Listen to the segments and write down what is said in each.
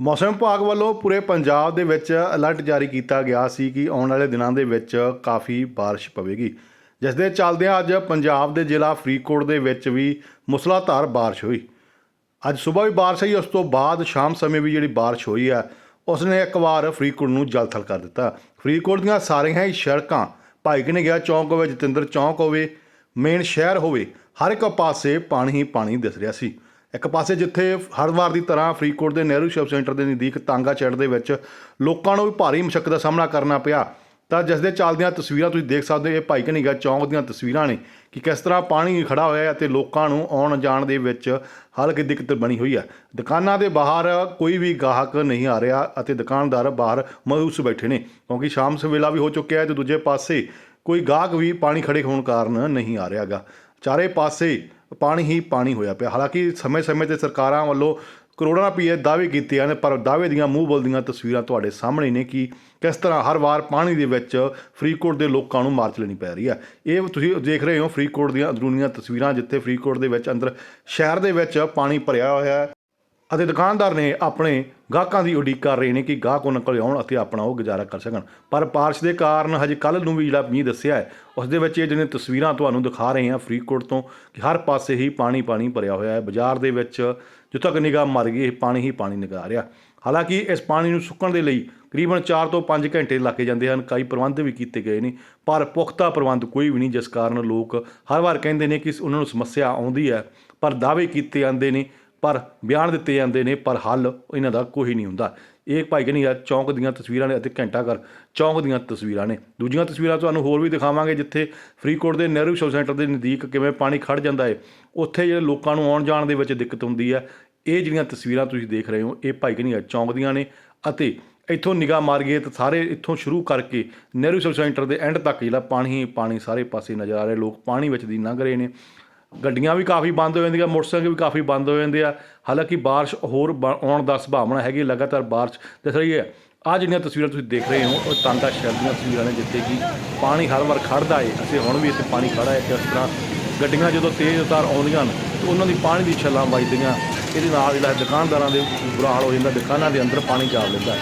ਮੌਸਮ ਵਿਭਾਗ ਵੱਲੋਂ ਪੂਰੇ ਪੰਜਾਬ ਦੇ ਵਿੱਚ ਅਲਰਟ ਜਾਰੀ ਕੀਤਾ ਗਿਆ ਸੀ ਕਿ ਆਉਣ ਵਾਲੇ ਦਿਨਾਂ ਦੇ ਵਿੱਚ ਕਾਫੀ ਬਾਰਿਸ਼ ਪਵੇਗੀ। ਜਿਸ ਦੇ ਚੱਲਦਿਆਂ ਅੱਜ ਪੰਜਾਬ ਦੇ ਜ਼ਿਲ੍ਹਾ ਫਰੀਦਕੋਟ ਦੇ ਵਿੱਚ ਵੀ ਮੁਸਲਾਧਾਰ ਬਾਰਿਸ਼ ਹੋਈ। ਅੱਜ ਸਵੇਰ ਵੀ ਬਾਰਿਸ਼ ਹੋਈ ਉਸ ਤੋਂ ਬਾਅਦ ਸ਼ਾਮ ਸਮੇਂ ਵੀ ਜਿਹੜੀ ਬਾਰਿਸ਼ ਹੋਈ ਹੈ ਉਸ ਨੇ ਇੱਕ ਵਾਰ ਫਰੀਦਕੋਟ ਨੂੰ ਜਲਥਲ ਕਰ ਦਿੱਤਾ। ਫਰੀਦਕੋਟ ਦੀਆਂ ਸਾਰੀਆਂ ਹੀ ਸੜਕਾਂ ਭਾਈ ਕਨੇ ਗਿਆ ਚੌਂਕ ਹੋਵੇ, ਜਤਿੰਦਰ ਚੌਂਕ ਹੋਵੇ, ਮੇਨ ਸ਼ਹਿਰ ਹੋਵੇ, ਹਰ ਇੱਕ ਪਾਸੇ ਪਾਣੀ ਹੀ ਪਾਣੀ ਦਿਸ ਰਿਹਾ ਸੀ। ਇੱਕ ਪਾਸੇ ਜਿੱਥੇ ਹਰ ਵਾਰ ਦੀ ਤਰ੍ਹਾਂ ਫਰੀਦਕੋਟ ਦੇ ਨਹਿਰੂ ਸ਼ਿਵ ਸੈਂਟਰ ਦੇ ਨਜ਼ਦੀਕ ਤਾਂਗਾ ਚੜ ਦੇ ਵਿੱਚ ਲੋਕਾਂ ਨੂੰ ਵੀ ਭਾਰੀ ਮੁਸ਼ਕਲ ਦਾ ਸਾਹਮਣਾ ਕਰਨਾ ਪਿਆ। ਤਾਂ ਜਿਸ ਦੇ ਚੱਲਦਿਆਂ ਤਸਵੀਰਾਂ ਤੁਸੀਂ ਦੇਖ ਸਕਦੇ ਹੋ, ਇਹ ਭਾਈ ਕਨਿਗਾ ਚੌਂਕ ਦੀਆਂ ਤਸਵੀਰਾਂ ਨੇ ਕਿ ਕਿਸ ਤਰ੍ਹਾਂ ਪਾਣੀ ਖੜਾ ਹੋਇਆ ਹੈ ਅਤੇ ਲੋਕਾਂ ਨੂੰ ਆਉਣ ਜਾਣ ਦੇ ਵਿੱਚ ਹਲਕੀ ਦਿੱਕਤ ਬਣੀ ਹੋਈ ਹੈ। ਦੁਕਾਨਾਂ ਦੇ ਬਾਹਰ ਕੋਈ ਵੀ ਗਾਹਕ ਨਹੀਂ ਆ ਰਿਹਾ ਅਤੇ ਦੁਕਾਨਦਾਰ ਬਾਹਰ ਮਾਯੂਸ ਬੈਠੇ ਨੇ, ਕਿਉਂਕਿ ਸ਼ਾਮ ਸਵੇਲਾ ਵੀ ਹੋ ਚੁੱਕਿਆ ਹੈ ਤੇ ਦੂਜੇ ਪਾਸੇ ਕੋਈ ਗਾਹਕ ਵੀ ਪਾਣੀ ਖੜੇ ਹੋਣ ਕਾਰਨ ਨਹੀਂ ਆ ਰਿਹਾਗਾ। ਚਾਰੇ ਪਾਸੇ ਪਾਣੀ ਹੀ ਪਾਣੀ ਹੋਇਆ ਪਿਆ। ਹਾਲਾਂਕਿ ਸਮੇਂ-ਸਮੇਂ ਤੇ ਸਰਕਾਰਾਂ ਵੱਲੋਂ ਕਰੋੜਾਂ ਰੁਪਏ ਦਾਅਵੇ ਕੀਤੇ ਹਨ, ਪਰ ਦਾਅਵੇ ਦੀਆਂ ਮੂੰਹ ਬੋਲਦੀਆਂ ਤਸਵੀਰਾਂ ਤੁਹਾਡੇ ਸਾਹਮਣੇ ਨੇ ਕਿ ਕਿਸ ਤਰ੍ਹਾਂ ਹਰ ਵਾਰ ਪਾਣੀ ਦੇ ਵਿੱਚ ਫਰੀਦਕੋਟ ਦੇ ਲੋਕਾਂ ਨੂੰ ਮਾਰਚ ਲੈਣੀ ਪੈ ਰਹੀ ਹੈ। ਇਹ ਤੁਸੀਂ ਦੇਖ ਰਹੇ ਹੋ ਫਰੀਦਕੋਟ ਦੀਆਂ ਅੰਦਰੂਨੀਆਂ ਤਸਵੀਰਾਂ, ਜਿੱਥੇ ਫਰੀਦਕੋਟ ਦੇ ਵਿੱਚ ਅੰਦਰ ਸ਼ਹਿਰ ਦੇ ਵਿੱਚ ਪਾਣੀ ਭਰਿਆ ਹੋਇਆ ਹੈ। ਅਤੇ ਦੁਕਾਨਦਾਰ ਨੇ ਆਪਣੇ ਗਾਹਕਾਂ ਦੀ ਉਡੀਕ ਕਰ ਰਹੇ ਨੇ ਕਿ ਗਾਹਕ ਉਹਨਾਂ ਕੋਲ ਆਉਣ ਅਤੇ ਆਪਣਾ ਉਹ ਗੁਜ਼ਾਰਾ ਕਰ ਸਕਣ। ਪਰ ਬਾਰਿਸ਼ ਦੇ ਕਾਰਨ ਹਜੇ ਕੱਲ ਨੂੰ ਵੀ ਜਿਹੜਾ ਮੀਂਹ ਦੱਸਿਆ ਹੈ, ਉਸ ਦੇ ਵਿੱਚ ਇਹ ਜਿਹੜੀਆਂ ਤਸਵੀਰਾਂ ਤੁਹਾਨੂੰ ਦਿਖਾ ਰਹੇ ਹਾਂ ਫਰੀਦਕੋਟ ਤੋਂ ਕਿ ਹਰ ਪਾਸੇ ਹੀ ਪਾਣੀ ਪਾਣੀ ਭਰਿਆ ਹੋਇਆ ਹੈ। ਬਾਜ਼ਾਰ ਦੇ ਵਿੱਚ ਜਿੱਥੋਂ ਤੱਕ ਨਿਗਾਹ ਮਰ ਗਈ, ਇਹ ਪਾਣੀ ਹੀ ਪਾਣੀ ਨਿਕਲ ਆ ਰਿਹਾ। ਹਾਲਾਂਕਿ ਇਸ ਪਾਣੀ ਨੂੰ ਸੁੱਕਣ ਦੇ ਲਈ ਕਰੀਬਨ 4 ਤੋਂ 5 ਘੰਟੇ ਲੱਗੇ ਜਾਂਦੇ ਹਨ। ਕਈ ਪ੍ਰਬੰਧ ਵੀ ਕੀਤੇ ਗਏ ਨੇ, ਪਰ ਪੁਖਤਾ ਪ੍ਰਬੰਧ ਕੋਈ ਵੀ ਨਹੀਂ, ਜਿਸ ਕਾਰਨ ਲੋਕ ਹਰ ਵਾਰ ਕਹਿੰਦੇ ਨੇ ਕਿ ਉਹਨਾਂ ਨੂੰ ਸਮੱਸਿਆ ਆਉਂਦੀ ਹੈ, ਪਰ ਦਾਅਵੇ ਕੀਤੇ ਜਾਂਦੇ ਨੇ ਪਰ ਬਿਆਨ ਦਿੱਤੇ ਜਾਂਦੇ ਨੇ, ਪਰ ਹੱਲ ਇਹਨਾਂ ਦਾ ਕੋਈ ਨਹੀਂ ਹੁੰਦਾ। ਇਹ ਭਾਈ ਕਨੀ ਚੌਂਕ ਦੀਆਂ ਤਸਵੀਰਾਂ ਨੇ ਅਤੇ ਘੰਟਾ ਘਰ ਚੌਂਕ ਦੀਆਂ ਤਸਵੀਰਾਂ ਨੇ। ਦੂਜੀਆਂ ਤਸਵੀਰਾਂ ਤੁਹਾਨੂੰ ਹੋਰ ਵੀ ਦਿਖਾਵਾਂਗੇ, ਜਿੱਥੇ ਫਰੀਦਕੋਟ ਦੇ ਨਹਿਰੂ ਸ਼ੋ ਸੈਂਟਰ ਦੇ ਨਜ਼ਦੀਕ ਕਿਵੇਂ ਪਾਣੀ ਖੜ ਜਾਂਦਾ ਹੈ ਉੱਥੇ ਜਿਹੜੇ ਲੋਕਾਂ ਨੂੰ ਆਉਣ ਜਾਣ ਦੇ ਵਿੱਚ ਦਿੱਕਤ ਹੁੰਦੀ ਹੈ ਇਹ ਜਿਹੜੀਆਂ ਤਸਵੀਰਾਂ ਤੁਸੀਂ ਦੇਖ ਰਹੇ ਹੋ, ਇਹ ਭਾਈ ਕਨੀ ਚੌਂਕ ਦੀਆਂ ਨੇ ਅਤੇ ਇੱਥੋਂ ਨਿਗਾਹ ਮਾਰੀਏ ਤਾਂ ਸਾਰੇ ਇੱਥੋਂ ਸ਼ੁਰੂ ਕਰਕੇ ਨਹਿਰੂ ਸ਼ੋ ਸੈਂਟਰ ਦੇ ਐਂਡ ਤੱਕ ਜਿਹੜਾ ਪਾਣੀ ਪਾਣੀ ਸਾਰੇ ਪਾਸੇ ਨਜ਼ਰ ਆ ਰਿਹਾ। ਲੋਕ ਪਾਣੀ ਵਿੱਚ ਦੀ ਲੰਘ ਰਹੇ ਨੇ। ਗੱਡੀਆਂ ਵੀ ਕਾਫੀ ਬੰਦ ਹੋ ਜਾਂਦੀਆਂ, ਮੋਟਰਸਾਈਕਲ ਵੀ ਕਾਫੀ ਬੰਦ ਹੋ ਜਾਂਦੇ ਆ। ਹਾਲਾਂਕਿ ਬਾਰਿਸ਼ ਹੋਰ ਬ- ਆਉਣ ਦਾ ਸੰਭਾਵਨਾ ਹੈਗੀ ਲਗਾਤਾਰ ਬਾਰਿਸ਼ ਦਿਸ ਰਹੀ ਹੈ। ਆ ਜਿਹੜੀਆਂ ਤਸਵੀਰਾਂ ਤੁਸੀਂ ਦੇਖ ਰਹੇ ਹੋ, ਉਹ ਤਾਂਗਾ ਸ਼ਹਿਰ ਦੀਆਂ ਤਸਵੀਰਾਂ ਨੇ, ਜਿੱਥੇ ਕਿ ਪਾਣੀ ਹਰ ਵਾਰ ਖੜਦਾ ਏ। ਅਸੀਂ ਹੁਣ ਵੀ ਇੱਥੇ ਪਾਣੀ ਖੜਾ ਹੈ ਇਸ ਤਰ੍ਹਾਂ ਗੱਡੀਆਂ ਜਦੋਂ ਤੇਜ਼ ਉਤਾਰ ਆਉਂਦੀਆਂ ਨੇ, ਤੇ ਉਹਨਾਂ ਦੀ ਪਾਣੀ ਦੀ ਛੱਲਾਂ ਵੱਜਦੀਆਂ। ਇਹਦੇ ਨਾਲ ਜਿਹੜਾ ਦੁਕਾਨਦਾਰਾਂ ਦੇ ਬੁਰਾ ਹਾਲ ਹੋ ਜਾਂਦਾ, ਦੁਕਾਨਾਂ ਦੇ ਅੰਦਰ ਪਾਣੀ ਜਾ ਲੈਂਦਾ।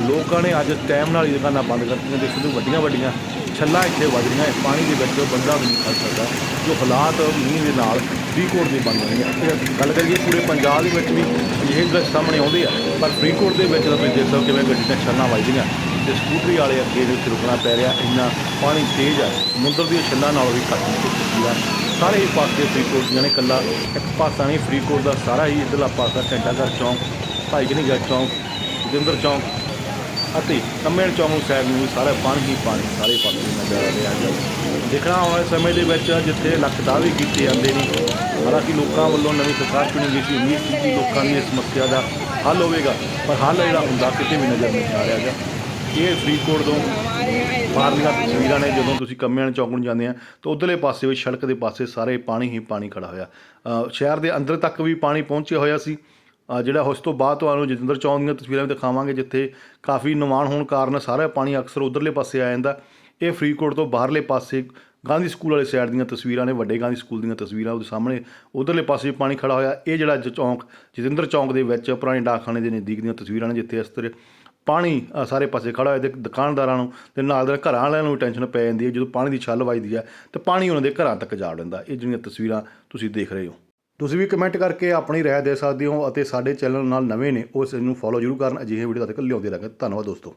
ਲੋਕਾਂ ਨੇ ਅੱਜ ਟਾਈਮ ਨਾਲ ਹੀ ਦੁਕਾਨਾਂ ਬੰਦ ਕਰਤੀਆਂ ਦੇਖੋ ਤੇ ਵੱਡੀਆਂ ਵੱਡੀਆਂ ਛੱਲਾਂ ਇੱਥੇ ਵੱਜ ਰਹੀਆਂ ਪਾਣੀ ਦੇ ਵਿੱਚ ਬੰਦਾ ਵੀ ਨਹੀਂ ਖੜ ਸਕਦਾ, ਜੋ ਹਾਲਾਤ ਮੀਂਹ ਦੇ ਨਾਲ ਫਰੀਦਕੋਟ ਦੇ ਬਣ ਰਹੇ ਆ ਗੱਲ ਕਰੀਏ ਪੂਰੇ ਪੰਜਾਬ ਦੇ ਵਿੱਚ ਵੀ ਇਹ ਗੱਲ ਸਾਹਮਣੇ ਆਉਂਦੀ ਆ, ਪਰ ਫਰੀਦਕੋਟ ਦੇ ਵਿੱਚ ਤਾਂ ਤੁਸੀਂ ਦੇਖ ਸਕਦੇ ਹੋ ਕਿਵੇਂ ਗੱਡੀਆਂ ਛੱਲਾਂ ਵੱਜਦੀਆਂ ਤੇ ਸਕੂਟਰੀ ਵਾਲੇ ਅੱਗੇ ਦੇ ਵਿੱਚ ਰੁਕਣਾ ਪੈ ਰਿਹਾ, ਇੰਨਾ ਪਾਣੀ ਤੇਜ਼ ਆ। ਸਮੁੰਦਰ ਦੀਆਂ ਛੱਲਾਂ ਨਾਲ ਵੀ ਘੱਟ ਨਹੀਂ ਤਸਵੀਰਾਂ ਸਾਰੇ ਹੀ ਪਾਸੇ ਫਰੀਦਕੋਟ ਦੀਆਂ ਨੇ ਇਕੱਲਾ ਇੱਕ ਪਾਸਾ ਨਹੀਂ, ਫਰੀਦਕੋਟ ਦਾ ਸਾਰਾ ਹੀ ਇਧਰਲਾ ਪਾਸਾ, ਘੰਟਾ ਘਰ ਚੌਂਕ, ਭਾਈ ਕਨੀ ਗੜ ਚੌਂਕ ਜਤਿੰਦਰ ਚੌਂਕ ਅਤੇ ਕੰਮੇੜ ਚੌਂਕ ਸਾਹਿਬ ਨੂੰ ਵੀ ਸਾਰਾ ਪਾਣੀ ਹੀ ਪਾਣੀ, ਸਾਰੇ ਪਾਸੇ ਨਜ਼ਰ ਆ ਰਿਹਾ ਹੈ ਦੇਖਣਾ ਆਉਣ ਵਾਲੇ ਸਮੇਂ ਦੇ ਵਿੱਚ ਜਿੱਥੇ ਲੱਖ ਦਾਅਵੇ ਕੀਤੇ ਜਾਂਦੇ ਨੇ, ਹਾਲਾਂਕਿ ਲੋਕਾਂ ਵੱਲੋਂ ਨਵੀਂ ਸਰਕਾਰ ਚੁਣੀ ਗਈ ਸੀ, ਉਮੀਦ ਸੀ ਕਿ ਲੋਕਾਂ ਦੀ ਇਸ ਸਮੱਸਿਆ ਦਾ ਹੱਲ ਹੋਵੇਗਾ, ਪਰ ਹੱਲ ਜਿਹੜਾ ਹੁੰਦਾ ਕਿਤੇ ਵੀ ਨਜ਼ਰ ਨਹੀਂ ਆ ਰਿਹਾ ਹੈਗਾ ਇਹ ਫਰੀਦਕੋਟ ਤੋਂ ਬਾਹਰਲੀਆਂ ਤਸਵੀਰਾਂ ਨੇ, ਜਦੋਂ ਤੁਸੀਂ ਕੰਮਿਆਂ ਚੌਂਕ ਨੂੰ ਜਾਂਦੇ ਆ, ਤਾਂ ਉਧਰਲੇ ਪਾਸੇ ਵੀ ਸੜਕ ਦੇ ਪਾਸੇ ਸਾਰੇ ਪਾਣੀ ਹੀ ਪਾਣੀ ਖੜਾ ਹੋਇਆ। ਸ਼ਹਿਰ ਦੇ ਅੰਦਰ ਤੱਕ ਵੀ ਪਾਣੀ ਪਹੁੰਚਿਆ ਹੋਇਆ ਸੀ। ਜਿਹੜਾ ਉਸ ਤੋਂ ਬਾਅਦ ਤੁਹਾਨੂੰ ਜਤਿੰਦਰ ਚੌਂਕ ਦੀਆਂ ਤਸਵੀਰਾਂ ਵੀ ਦਿਖਾਵਾਂਗੇ, ਜਿੱਥੇ ਕਾਫੀ ਨਿਮਾਣ ਹੋਣ ਕਾਰਨ ਸਾਰਾ ਪਾਣੀ ਅਕਸਰ ਉਧਰਲੇ ਪਾਸੇ ਆ ਜਾਂਦਾ। ਇਹ ਫਰੀਦਕੋਟ ਤੋਂ ਬਾਹਰਲੇ ਪਾਸੇ ਗਾਂਧੀ ਸਕੂਲ ਵਾਲੇ ਸਾਈਡ ਦੀਆਂ ਤਸਵੀਰਾਂ ਨੇ, ਵੱਡੇ ਗਾਂਧੀ ਸਕੂਲ ਦੀਆਂ ਤਸਵੀਰਾਂ ਉਹਦੇ ਸਾਹਮਣੇ। ਉਧਰਲੇ ਪਾਸੇ ਵੀ ਪਾਣੀ ਖੜਾ ਹੋਇਆ। ਇਹ ਜਿਹੜਾ ਜ- ਚੌਂਕ, ਜਤਿੰਦਰ ਚੌਂਕ ਦੇ ਵਿੱਚ ਪੁਰਾਣੇ ਡਾਕਖਾਨੇ ਦੇ ਨਜ਼ਦੀਕ ਦੀਆਂ ਤਸਵੀਰਾਂ ਨੇ, ਜਿੱਥੇ ਇਸ ਤਰ੍ਹਾਂ ਪਾਣੀ ਸਾਰੇ ਪਾਸੇ ਖੜਾ ਹੋਇਆ ਤੇ ਦੁਕਾਨਦਾਰਾਂ ਨੂੰ ਤੇ ਨਾਲ ਦੇ ਘਰਾਂ ਵਾਲਿਆਂ ਨੂੰ ਵੀ ਟੈਨਸ਼ਨ ਪੈ ਜਾਂਦੀ ਹੈ। ਜਦੋਂ ਪਾਣੀ ਦੀ ਛੱਲ ਵੱਜਦੀ ਹੈ, ਤੇ ਪਾਣੀ ਉਹਨਾਂ ਦੇ ਘਰਾਂ ਤੱਕ ਜਾ ਲੈਂਦਾ ਇਹ ਜਿਹੜੀਆਂ ਤਸਵੀਰਾਂ ਤੁਸੀਂ ਦੇਖ ਰਹੇ ਹੋ। ਤੁਸੀਂ ਵੀ ਕਮੈਂਟ ਕਰਕੇ ਆਪਣੀ ਰਾਏ ਦੇ ਸਕਦੇ ਹੋ ਅਤੇ ਸਾਡੇ ਚੈਨਲ ਨਾਲ ਨਵੇਂ ਨੇ ਉਸ ਨੂੰ ਫੋਲੋ ਜ਼ਰੂਰ ਕਰਨ। ਅਜਿਹੇ ਵੀਡੀਓ ਤੱਕ ਲਿਆਉਂਦੇ ਰਹਾਂਗੇ। ਧੰਨਵਾਦ ਦੋਸਤੋ।